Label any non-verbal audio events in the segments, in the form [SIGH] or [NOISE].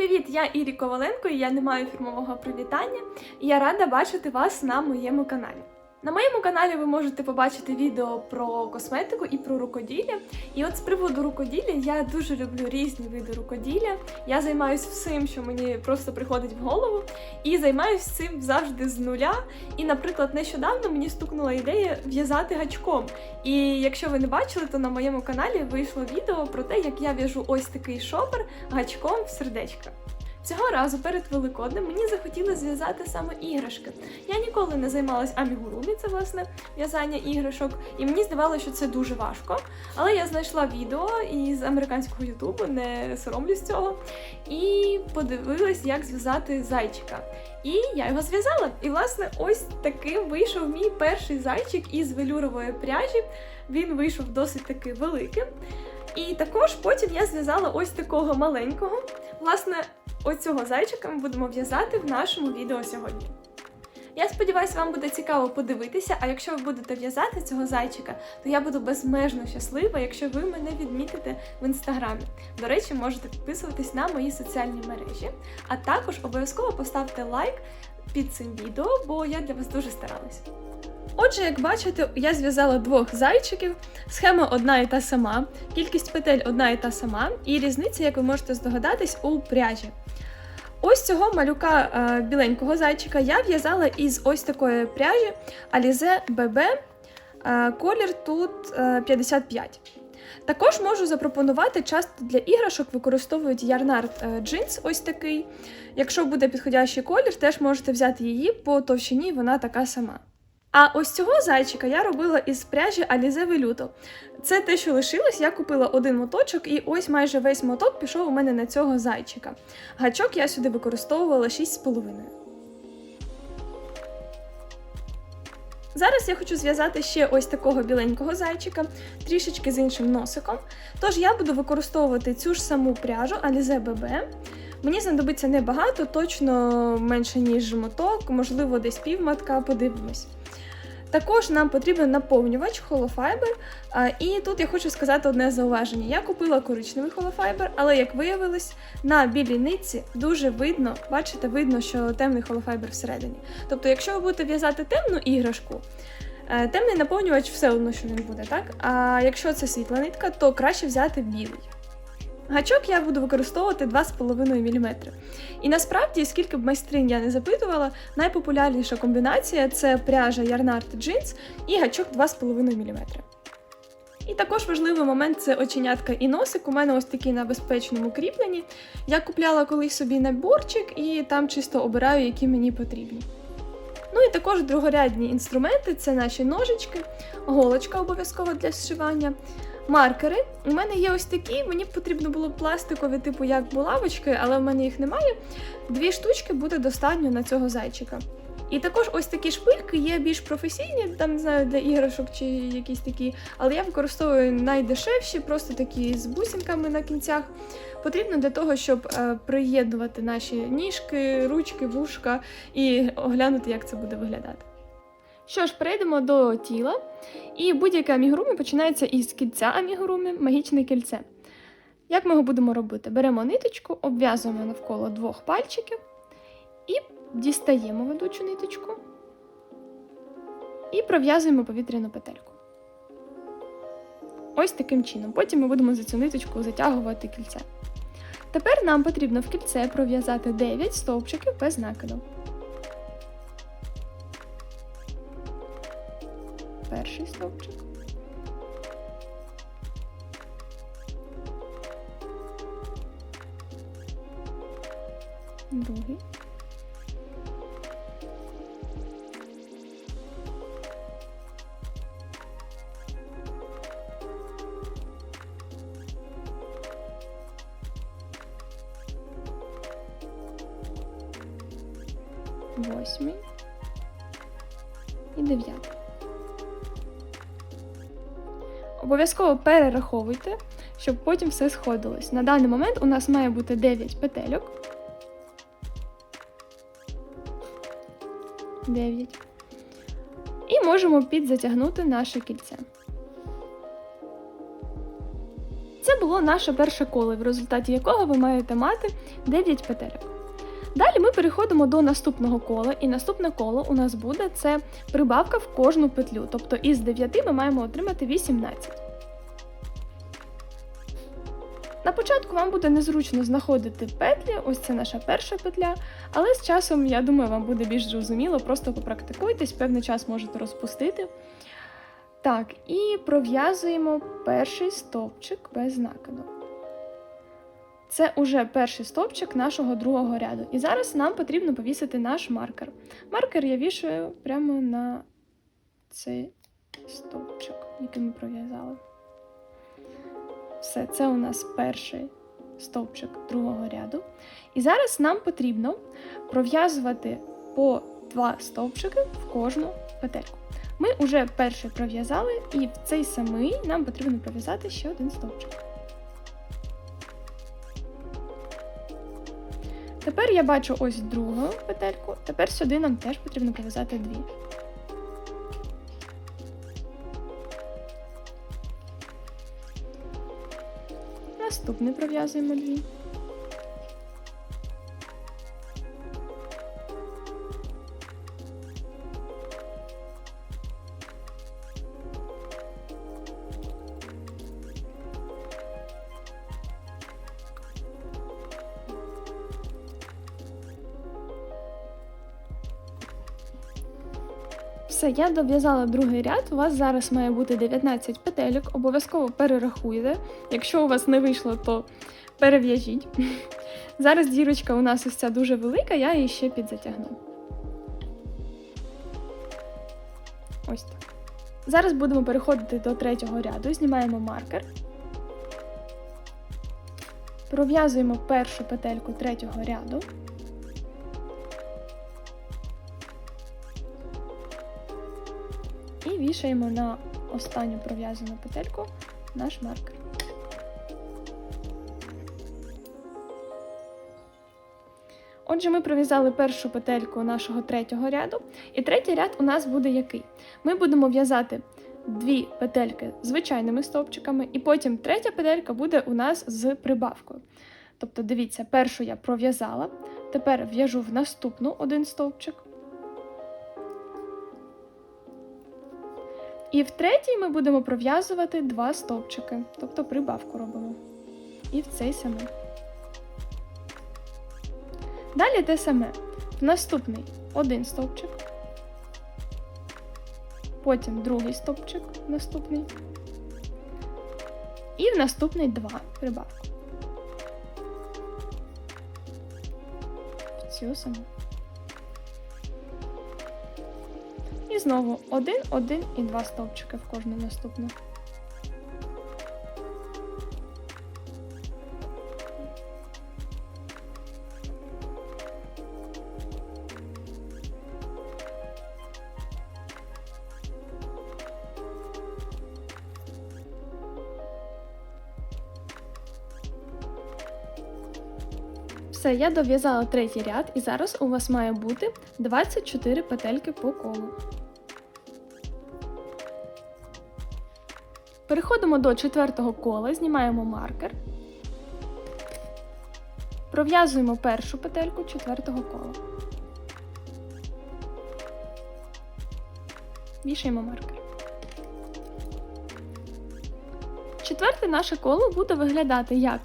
привіт! Я Ірі Коваленко, і я не маю фірмового привітання. І я рада бачити вас на моєму каналі. На моєму каналі ви можете побачити відео про косметику і про рукоділля. І от з приводу рукоділля я дуже люблю різні види рукоділля. Я займаюся всім, що мені просто приходить в голову, і займаюся цим завжди з нуля. І, наприклад, нещодавно мені стукнула ідея в'язати гачком. І якщо ви не бачили, то на моєму каналі вийшло відео про те, як я в'яжу ось такий шопер гачком в сердечка. Цього разу перед Великоднем мені захотілося зв'язати саме іграшки. Я ніколи не займалась амігурумі, це власне в'язання іграшок, і мені здавалося, що це дуже важко. Але я знайшла відео із американського ютубу, не соромлюсь цього, і подивилась, як зв'язати зайчика. І я його зв'язала. І, власне, ось таким вийшов мій перший зайчик із велюрової пряжі. Він вийшов досить таки великим. І також потім я зв'язала ось такого маленького. Власне, оцього зайчика ми будемо в'язати в нашому відео сьогодні. Я сподіваюся, вам буде цікаво подивитися, а якщо ви будете в'язати цього зайчика, то я буду безмежно щаслива, якщо ви мене відмітите в інстаграмі. До речі, можете підписуватись на мої соціальні мережі, а також обов'язково поставте лайк під цим відео, бо я для вас дуже старалась. Отже, як бачите, я зв'язала двох зайчиків. Схема одна і та сама, кількість петель одна і та сама, і різниця, як ви можете здогадатись, у пряжі. Ось цього малюка е, біленького зайчика я в'язала із ось такої пряжі Alize BB. Е, колір тут е, 55. Також можу запропонувати, часто для іграшок використовують ярнард джинс, ось такий. Якщо буде підходящий колір, теж можете взяти її по товщині, вона така сама. А ось цього зайчика я робила із пряжі Alize Veluto. Це те, що лишилось, я купила один моточок, і ось майже весь моток пішов у мене на цього зайчика. Гачок я сюди використовувала 6,5. Зараз я хочу зв'язати ще ось такого біленького зайчика, трішечки з іншим носиком. Тож я буду використовувати цю ж саму пряжу Alize BB. Мені знадобиться небагато, точно менше, ніж моток, можливо, десь півматка, подивимось. Також нам потрібен наповнювач холофайбер. І тут я хочу сказати одне зауваження. Я купила коричневий холофайбер, але як виявилось, на білій нитці дуже видно, бачите, видно, що темний холофайбер всередині. Тобто, якщо ви будете в'язати темну іграшку, е, темний наповнювач все одно, що він буде, так? А якщо це світла нитка, то краще взяти білий. Гачок я буду використовувати 2,5 мм. І насправді, скільки б майстринь я не запитувала, найпопулярніша комбінація це пряжа Yarnart Jeans і гачок 2,5 мм. І також важливий момент це оченятка і носик. У мене ось такі на безпечному кріпленні. Я купляла колись собі наборчик і там чисто обираю, які мені потрібні. Ну і також другорядні інструменти це наші ножички, голочка обов'язково для зшивання. Маркери. У мене є ось такі, мені потрібно було пластикові, типу як булавочки, але в мене їх немає. Дві штучки буде достатньо на цього зайчика. І також ось такі шпильки є більш професійні, там не знаю, для іграшок чи якісь такі, але я використовую найдешевші, просто такі з бусинками на кінцях. Потрібно для того, щоб е, приєднувати наші ніжки, ручки, вушка і оглянути, як це буде виглядати. Що ж, перейдемо до тіла. І будь-яке амігурумі починається із кільця амігурумі, магічне кільце. Як ми його будемо робити? Беремо ниточку, обв'язуємо навколо двох пальчиків і дістаємо ведучу ниточку і пров'язуємо повітряну петельку. Ось таким чином. Потім ми будемо за цю ниточку затягувати кільце. Тепер нам потрібно в кільце пров'язати 9 стовпчиків без накиду. Перший стовпчик. Другий. Обов'язково перераховуйте, щоб потім все сходилось. На даний момент у нас має бути 9 петельок. 9. І можемо підзатягнути наше кільце. Це було наше перше коло, в результаті якого ви маєте мати 9 петельок. Далі ми переходимо до наступного кола, і наступне коло у нас буде це прибавка в кожну петлю. Тобто із 9 ми маємо отримати 18. На початку вам буде незручно знаходити петлі, ось це наша перша петля, але з часом, я думаю, вам буде більш зрозуміло, просто попрактикуйтесь, певний час можете розпустити. Так, і пров'язуємо перший стовпчик без накиду. Це уже перший стовпчик нашого другого ряду. І зараз нам потрібно повісити наш маркер. Маркер я вішаю прямо на цей стовпчик, який ми пров'язали. Все, це у нас перший стовпчик другого ряду. І зараз нам потрібно пров'язувати по два стовпчики в кожну петельку. Ми вже перший пров'язали, і в цей самий нам потрібно пров'язати ще один стовпчик. Тепер я бачу ось другу петельку, тепер сюди нам теж потрібно пров'язати дві. Наступний пров'язуємо дві. Я дов'язала другий ряд. У вас зараз має бути 19 петельок. Обов'язково перерахуйте. Якщо у вас не вийшло, то перев'яжіть. [LAUGHS] Зараз дірочка у нас ось ця дуже велика, я її ще підзатягну. Ось так. Зараз будемо переходити до третього ряду. Знімаємо маркер. Пров'язуємо першу петельку третього ряду. Вішаємо на останню пров'язану петельку наш маркер. Отже, ми пров'язали першу петельку нашого третього ряду, і третій ряд у нас буде який? Ми будемо в'язати дві петельки звичайними стовпчиками, і потім третя петелька буде у нас з прибавкою. Тобто, дивіться, першу я пров'язала, тепер в'яжу в наступну один стовпчик. І в третій ми будемо пров'язувати два стовпчики, тобто прибавку робимо. І в цей самий. Далі те саме. В наступний один стовпчик, потім другий стовпчик, наступний. І в наступний два прибавку. В цю саму. Знову один, один і два стовпчики в кожну наступну. Все, я дов'язала третій ряд, і зараз у вас має бути 24 петельки по колу. Переходимо до четвертого кола, знімаємо маркер, пров'язуємо першу петельку четвертого кола. Вішаємо маркер. Четверте наше коло буде виглядати як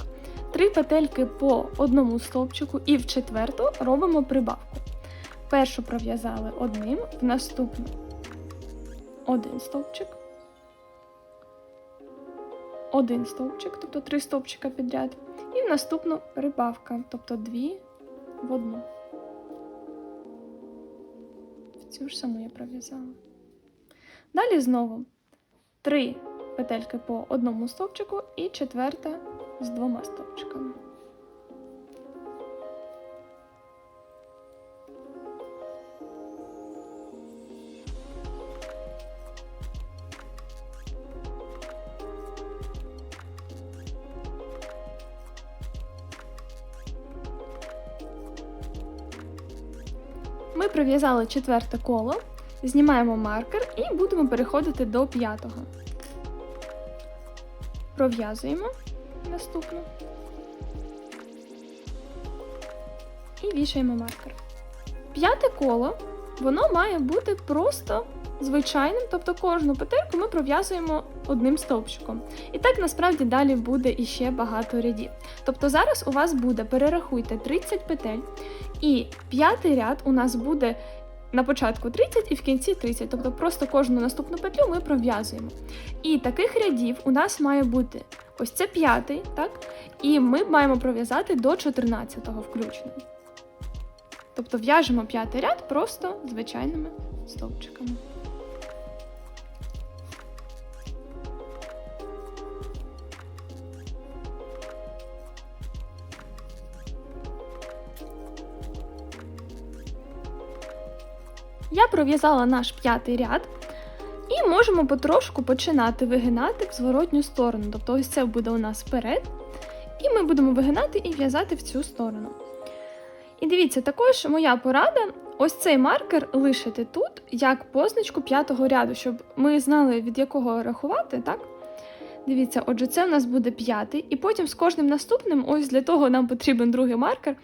три петельки по одному стовпчику, і в четверту робимо прибавку. Першу пров'язали одним, в наступну один стовпчик один стовпчик, тобто три стовпчика підряд, і в наступну рибавка, тобто дві в одну. В цю ж саму я пров'язала. Далі знову три петельки по одному стовпчику і четверта з двома стовпчиками. Ми прив'язали четверте коло, знімаємо маркер і будемо переходити до п'ятого. Пров'язуємо наступну. І вішаємо маркер. П'яте коло, воно має бути просто звичайним, тобто кожну петельку ми пров'язуємо одним стовпчиком. І так насправді далі буде іще багато рядів. Тобто зараз у вас буде, перерахуйте 30 петель, і п'ятий ряд у нас буде на початку 30 і в кінці 30. Тобто просто кожну наступну петлю ми пров'язуємо. І таких рядів у нас має бути ось це п'ятий, так? І ми маємо пров'язати до 14-го включно. Тобто в'яжемо п'ятий ряд просто звичайними стовпчиками. Я пров'язала наш п'ятий ряд і можемо потрошку починати вигинати в зворотню сторону. Тобто ось це буде у нас вперед. І ми будемо вигинати і в'язати в цю сторону. І дивіться, також моя порада ось цей маркер лишити тут як позначку п'ятого ряду, щоб ми знали, від якого рахувати, так? Дивіться, отже, це у нас буде п'ятий, і потім з кожним наступним, ось для того нам потрібен другий маркер.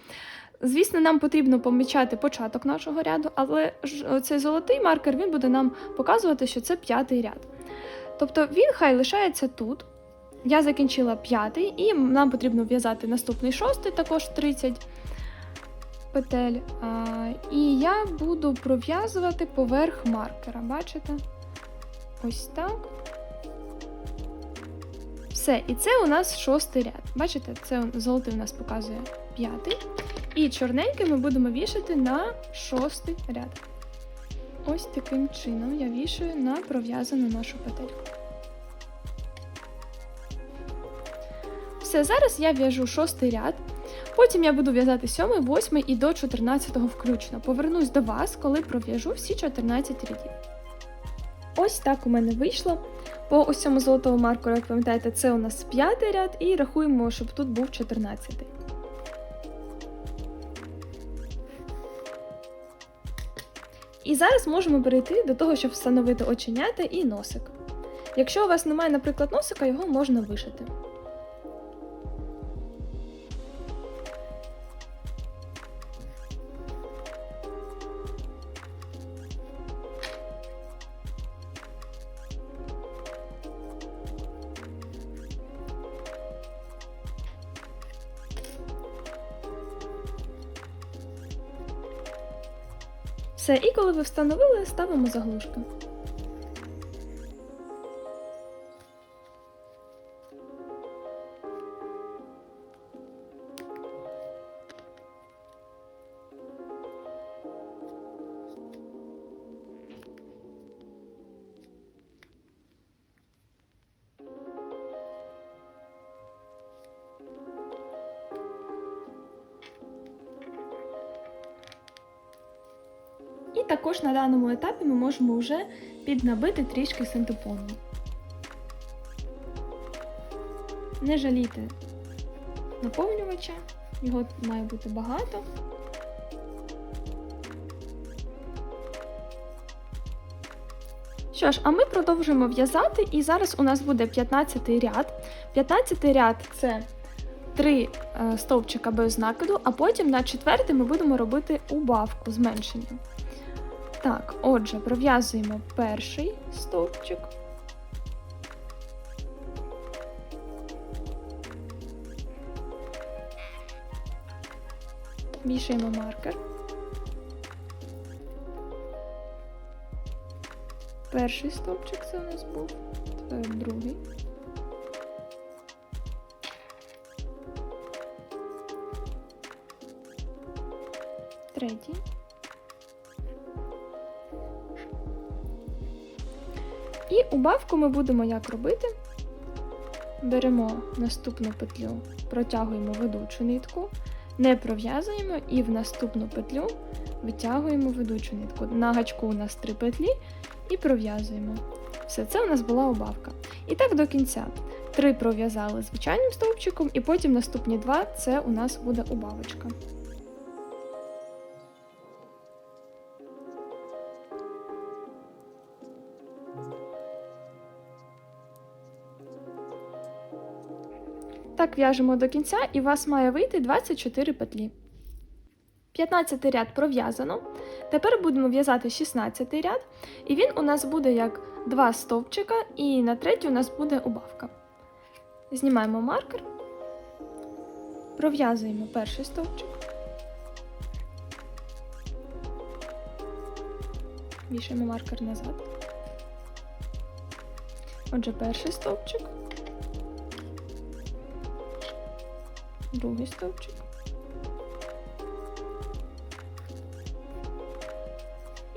Звісно, нам потрібно помічати початок нашого ряду, але цей золотий маркер він буде нам показувати, що це п'ятий ряд. Тобто він хай лишається тут. Я закінчила п'ятий, і нам потрібно в'язати наступний шостий, також 30 петель. А, і я буду пров'язувати поверх маркера. Бачите? Ось так. Все, і це у нас шостий ряд. Бачите, це золотий у нас показує п'ятий. І чорненький ми будемо вішати на шостий ряд. Ось таким чином я вішаю на пров'язану нашу петельку. Все, зараз я в'яжу шостий ряд. Потім я буду в'язати сьомий, восьмий і до 14 включно. Повернусь до вас, коли пров'яжу всі 14 рядів. Ось так у мене вийшло. По ось цьому золотому маркеру, як пам'ятаєте, це у нас п'ятий ряд, і рахуємо, щоб тут був 14. І зараз можемо перейти до того, щоб встановити оченята і носик. Якщо у вас немає, наприклад, носика, його можна вишити. Все, і коли ви встановили, ставимо заглушки. Також на даному етапі ми можемо вже піднабити трішки синтепону. Не жалійте наповнювача, його має бути багато. Що ж, а ми продовжуємо в'язати, і зараз у нас буде 15 ряд. 15 ряд це 3 е, стовпчика без накиду, а потім на четвертий ми будемо робити убавку зменшення. Так, отже, пров'язуємо перший стовпчик. Вішаємо маркер. Перший стовпчик це у нас був, тепер другий. Третій. І убавку ми будемо як робити. Беремо наступну петлю, протягуємо ведучу нитку, не пров'язуємо і в наступну петлю витягуємо ведучу нитку. На гачку у нас три петлі і пров'язуємо. Все, це у нас була убавка. І так до кінця. Три пров'язали звичайним стовпчиком, і потім наступні два це у нас буде убавочка. Так в'яжемо до кінця, і у вас має вийти 24 петлі. 15 ряд пров'язано. Тепер будемо в'язати 16 ряд, і він у нас буде як два стовпчика, і на третій у нас буде убавка. Знімаємо маркер, пров'язуємо перший стовпчик. Вішаємо маркер назад. Отже, перший стовпчик, другий стовпчик.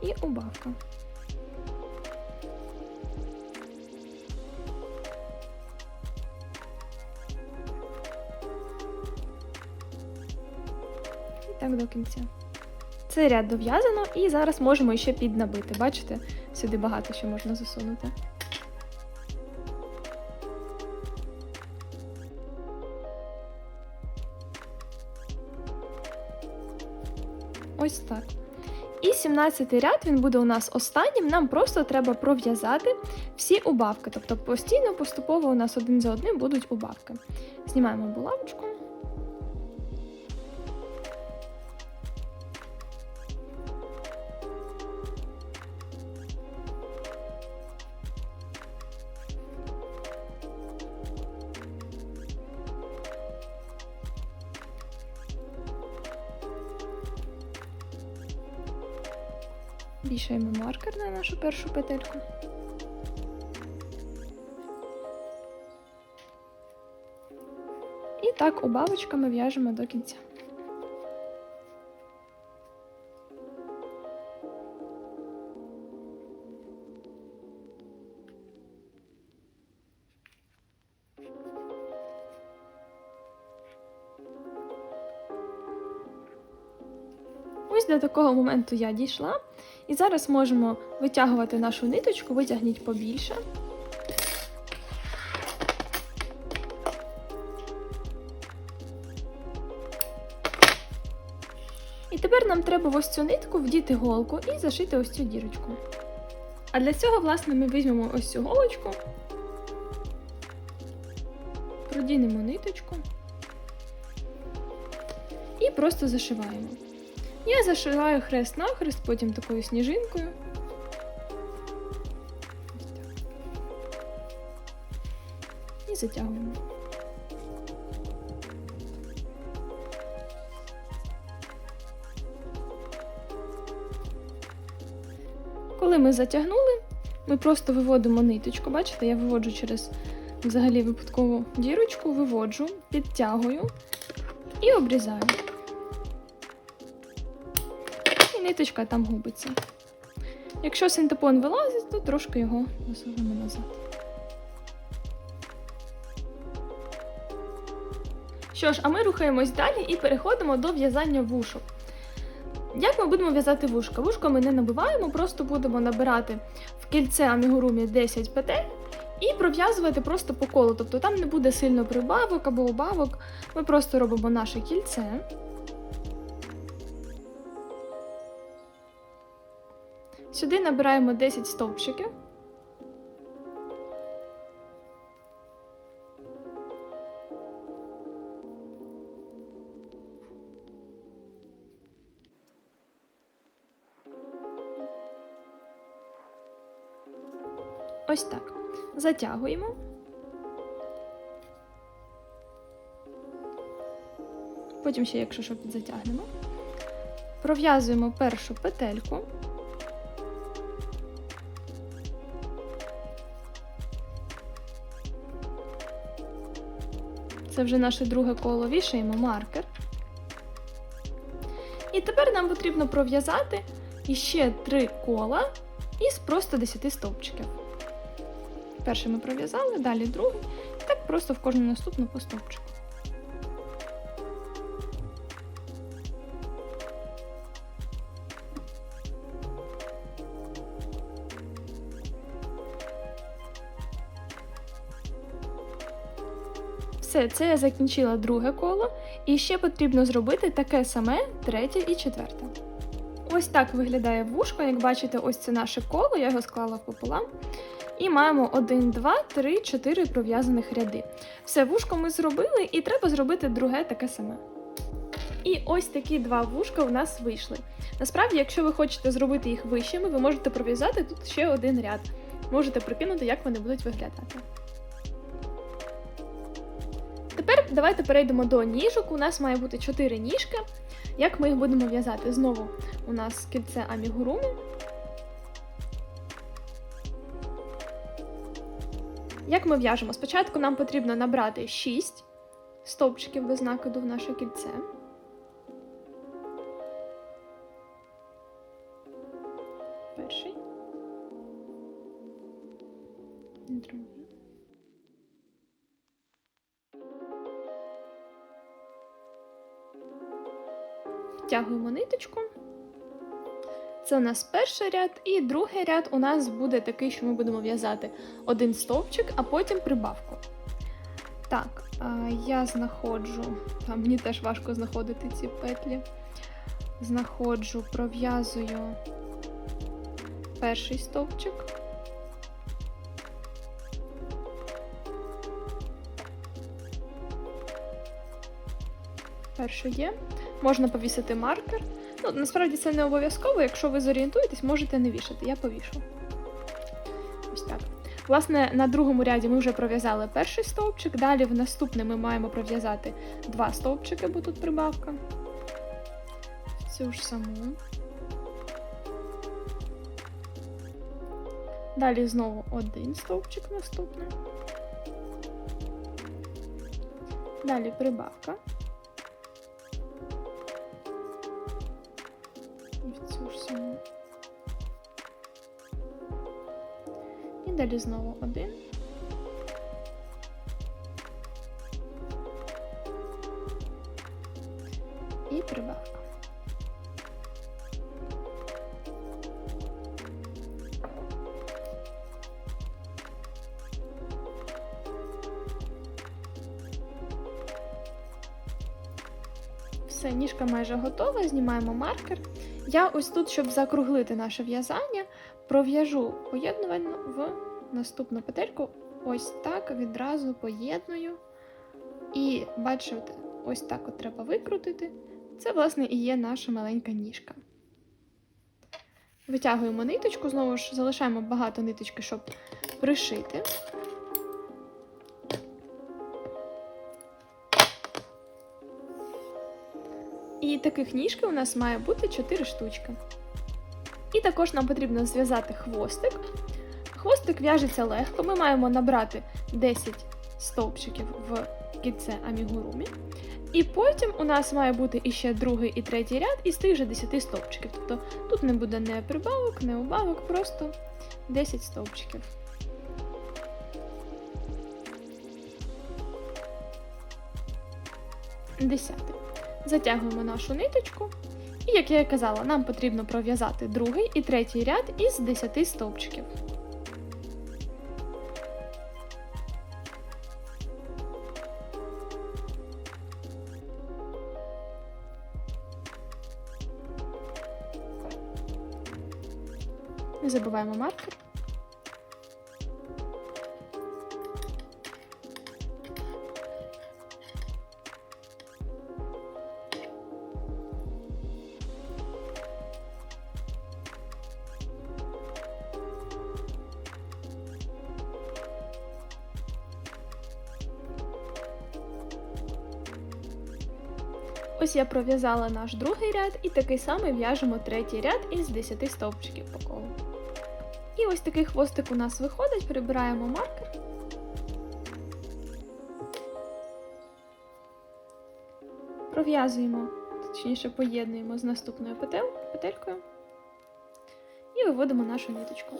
І убавка. І так до кінця. Цей ряд дов'язано, і зараз можемо ще піднабити. Бачите, сюди багато що можна засунути. Ось. І 17-й ряд він буде у нас останнім. Нам просто треба пров'язати всі убавки. Тобто постійно, поступово у нас один за одним будуть убавки. Знімаємо булавочку. Вішаємо маркер на нашу першу петельку. І так убавочками в'яжемо до кінця. Ось до такого моменту я дійшла. І зараз можемо витягувати нашу ниточку, витягніть побільше. І тепер нам треба в ось цю нитку вдіти голку і зашити ось цю дірочку. А для цього, власне, ми візьмемо ось цю голочку, продінемо ниточку і просто зашиваємо. Я зашиваю хрест-нахрест, потім такою сніжинкою. І затягуємо. Коли ми затягнули, ми просто виводимо ниточку. Бачите, я виводжу через взагалі випадкову дірочку, виводжу, підтягую і обрізаю. Ниточка там губиться. Якщо синтепон вилазить, то трошки його насунемо назад. Що ж, а ми рухаємось далі і переходимо до в'язання вушок. Як ми будемо в'язати вушка? Вушко ми не набиваємо, просто будемо набирати в кільце амігурумі 10 петель і пров'язувати просто по колу. Тобто там не буде сильно прибавок або убавок. Ми просто робимо наше кільце. Сюди набираємо 10 стовпчиків. Ось так. Затягуємо. Потім ще, якщо що, підзатягнемо. Пров'язуємо першу петельку. Це вже наше друге коло вішаємо маркер. І тепер нам потрібно пров'язати іще три кола із просто 10 стовпчиків. Перше ми пров'язали, далі другий, і так просто в кожну наступну по стовпчику. Все, це я закінчила друге коло, і ще потрібно зробити таке саме третє і четверте. Ось так виглядає вушко. Як бачите, ось це наше коло, я його склала пополам. І маємо 1, 2, 3, 4 пров'язаних ряди. Все, вушко ми зробили, і треба зробити друге таке саме. І ось такі два вушка у нас вийшли. Насправді, якщо ви хочете зробити їх вищими, ви можете пров'язати тут ще один ряд. Можете прикинути, як вони будуть виглядати. Давайте перейдемо до ніжок. У нас має бути 4 ніжки. Як ми їх будемо в'язати? Знову у нас кільце амігуруми. Як ми в'яжемо? Спочатку нам потрібно набрати 6 стовпчиків без накиду в наше кільце. Перший. Другий. Втягуємо ниточку. Це у нас перший ряд, і другий ряд у нас буде такий, що ми будемо в'язати один стовпчик, а потім прибавку. Так, я знаходжу, а мені теж важко знаходити ці петлі. Знаходжу, пров'язую перший стовпчик. Перший є. Можна повісити маркер. Ну, насправді це не обов'язково, якщо ви зорієнтуєтесь, можете не вішати. Я повішу. Ось так. Власне, на другому ряді ми вже пров'язали перший стовпчик. Далі в наступний ми маємо пров'язати два стовпчики, бо тут прибавка. Цю ж саму. Далі знову один стовпчик наступний. Далі прибавка. Далі знову один. І прибавка. Все, ніжка майже готова, знімаємо маркер. Я ось тут, щоб закруглити наше в'язання, пров'яжу поєднувально в наступну петельку. Ось так відразу поєдную. І бачите, ось так от треба викрутити. Це, власне, і є наша маленька ніжка. Витягуємо ниточку, знову ж залишаємо багато ниточки, щоб пришити. І таких ніжки у нас має бути 4 штучки. І також нам потрібно зв'язати хвостик. Хвостик в'яжеться легко. Ми маємо набрати 10 стовпчиків в кільце амігурумі. І потім у нас має бути іще другий і третій ряд із тих же 10 стовпчиків. Тобто тут не буде не прибавок, не убавок, просто 10 стовпчиків. Десятий. Затягуємо нашу ниточку. І, як я і казала, нам потрібно пров'язати другий і третій ряд із 10 стовпчиків. Забуваємо маркер. Ось я пров'язала наш другий ряд і такий самий в'яжемо третій ряд із 10 стовпчиків по колу. І ось такий хвостик у нас виходить, прибираємо маркер. Пров'язуємо, точніше поєднуємо з наступною петелькою і виводимо нашу ниточку.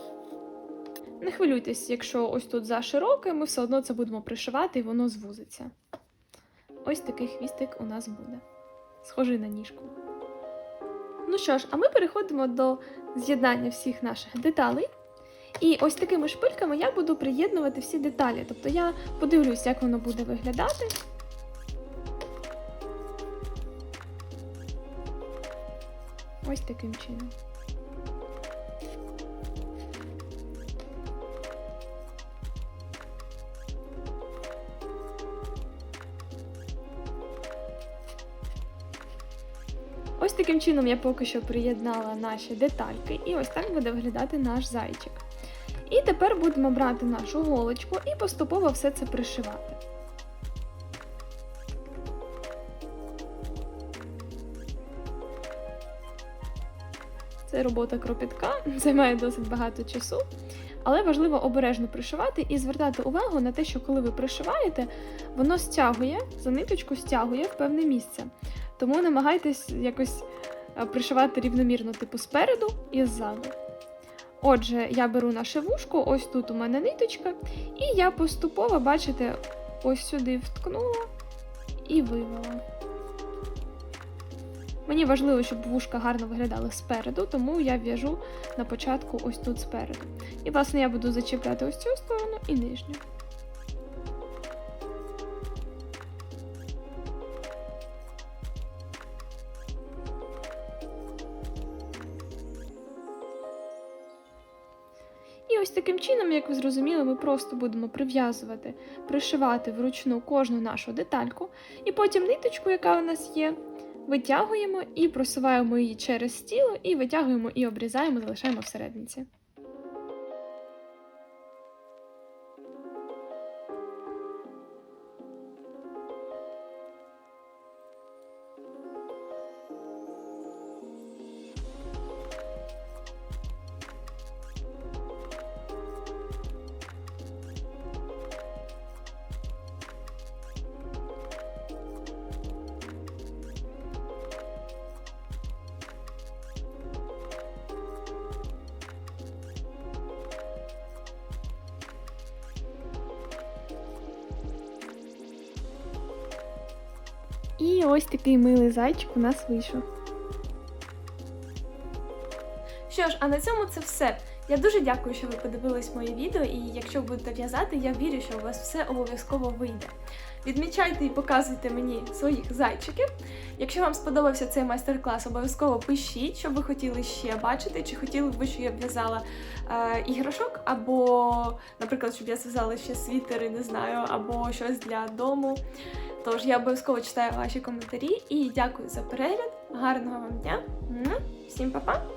Не хвилюйтесь, якщо ось тут зашироке, ми все одно це будемо пришивати і воно звузиться. Ось такий хвістик у нас буде. Схожий на ніжку. Ну що ж, а ми переходимо до з'єднання всіх наших деталей. І ось такими шпильками я буду приєднувати всі деталі. Тобто я подивлюсь, як воно буде виглядати. Ось таким чином. Ось таким чином я поки що приєднала наші детальки, і ось так буде виглядати наш зайчик. І тепер будемо брати нашу голочку і поступово все це пришивати. Це робота кропітка, [LAUGHS] займає досить багато часу. Але важливо обережно пришивати і звертати увагу на те, що коли ви пришиваєте, воно стягує, за ниточку стягує в певне місце. Тому намагайтесь якось е, пришивати рівномірно, типу спереду і ззаду. Отже, я беру наше вушко, ось тут у мене ниточка, і я поступово, бачите, ось сюди вткнула і вивела. Мені важливо, щоб вушка гарно виглядали спереду, тому я в'яжу на початку ось тут спереду. І, власне, я буду зачіпляти ось цю сторону і нижню. Таким чином, як ви зрозуміли, ми просто будемо прив'язувати, пришивати вручну кожну нашу детальку, і потім ниточку, яка у нас є, витягуємо і просуваємо її через тіло, і витягуємо і обрізаємо, залишаємо всерединці. І ось такий милий зайчик у нас вийшов. Що ж, а на цьому це все. Я дуже дякую, що ви подивились моє відео, і якщо будете в'язати, я вірю, що у вас все обов'язково вийде. Відмічайте і показуйте мені своїх зайчиків. Якщо вам сподобався цей майстер-клас, обов'язково пишіть, що ви хотіли ще бачити, чи хотіли б ви, щоб я в'язала е, іграшок, або, наприклад, щоб я зв'язала ще світери, не знаю, або щось для дому. Тож я обов'язково читаю ваші коментарі і дякую за перегляд. Гарного вам дня. Всім па-па!